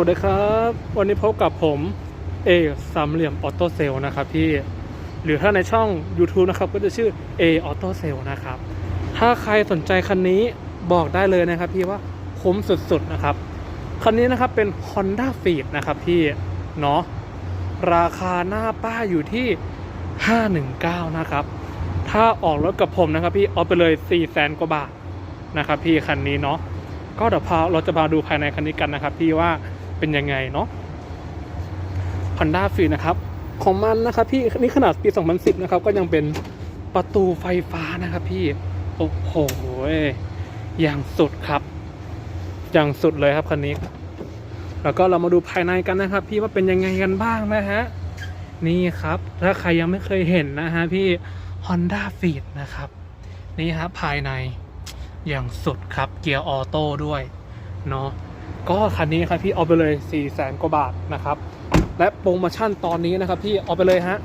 วัสดีครับ วันนี้พบกับผมเอสามเหลี่ยมออโต้เซลนะครับพี่ หรือถ้าในช่อง YouTube นะครับ ก็จะชื่อ A Auto s a l e นะครับ ถ้าใครสนใจคันนี้บอกได้เลยนะครับพี่ว่าคุ้มสุดๆนะครับ คันนี้นะครับเป็น Honda f e e d นะครับพี่ เนาะราคาหน้าป้ายอยู่ที่ 519 นะครับ ถ้าออกรถกับผมนะครับพี่เอาไปเลย 4 0 0แสนกว่าบาทนะครับพี่คันนี้เนาะก็เดี๋ยวพาเราจะมาดูภายในคันนี้กันนะครับพี่ว่า เป็นยังไงเนาะ Honda f e e d นะครับ ของมันนะครับพี่นี่ขนาดปี 2010 นะครับ ก็ยังเป็นประตูไฟฟ้านะครับพี่ โอ้โหอย่างสุดครับ อย่างสุดเลยครับคันนี้ แล้วก็เรามาดูภายในกันนะครับ พี่ว่าเป็นยังไงกันบ้างนะฮะ นี่ครับ ถ้าใครยังไม่เคยเห็นนะฮะพี่ Honda f e e d นะครับ นี่ครับภายในอย่างสุดครับเกียร์ออโต้ด้วยเนาะ ก็คันนี้ครับพี่เอาไปเลย4ี่แสนกว่าบาทนะครับ และโปรโมชั่นตอนนี้นะครับพี่เอาไปเลยฮะ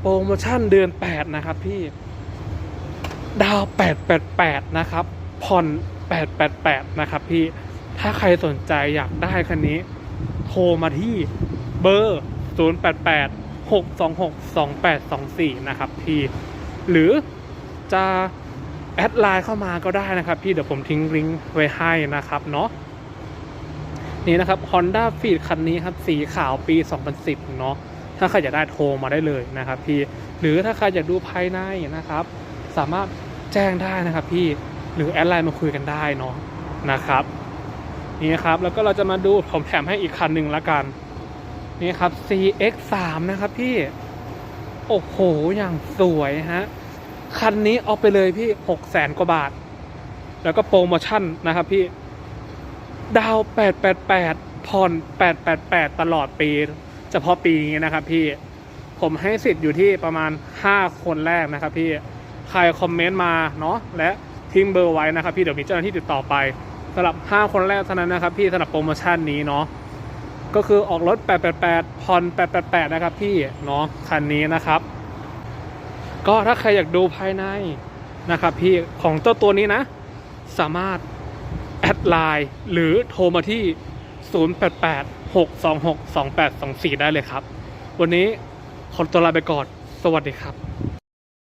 โปรโมชั่นเดือน 8 นะครับพี่ ดาว 888 นะครับผ่อน 888 นะครับพี่ ถ้าใครสนใจอยากได้คันนี้ โทรมาที่เบอร์ 088 626 2824 นะครับพี่ หรือจะแอดไลน์เข้ามาก็ได้นะครับพี่ เดี๋ยวผมทิ้งลิงก์ไว้ให้นะครับเนาะ นี่นะครับ Honda f e e d คันนี้ครับสีขาวปี 2010 เนาะถ้าใครอยากได้โทรมาได้เลยนะครับพี่หรือถ้าใครอยากดูภายในนะครับ สามารถแจ้งได้นะครับพี่หรือแอดไลน์มาคุยกันได้เนาะนะครับนี่ครับแล้วก็เราจะมาดูผมแถมให้อีกคันหนึ่งละกันนี่ครับ CX3 นะครับพี่โอ้โหอย่างสวยฮะคันนี้เอาไปเลยพี่หกแสนกว่าบาท แล้วก็โปรโมชั่นนะครับพี่ ดาวแปดแปดแปดผ่อนแปดแปดแปดตลอดปี เฉพาะปีนี้นะครับพี่ ผมให้สิทธิ์อยู่ที่ประมาณห้าคนแรกนะครับพี่ ใครคอมเมนต์มาเนาะ และทิ้งเบอร์ไว้นะครับพี่ เดี๋ยวมีเจ้าหน้าที่ติดต่อไปสำหรับ 5 คนแรกเท่านั้นนะครับพี่สำหรับโปรโมชั่นนี้เนาะ ก็คือออกรถ 888 ผ่อน 888 นะครับพี่เนาะ คันนี้นะครับ ก็ถ้าใครอยากดูภายในนะครับพี่ของเจ้าตัวนี้นะ สามารถ แอดไลน์หรือโทรมาที่ 088 626 2824 ได้เลยครับ วันนี้ขอตัวลาไปก่อน สวัสดีครับ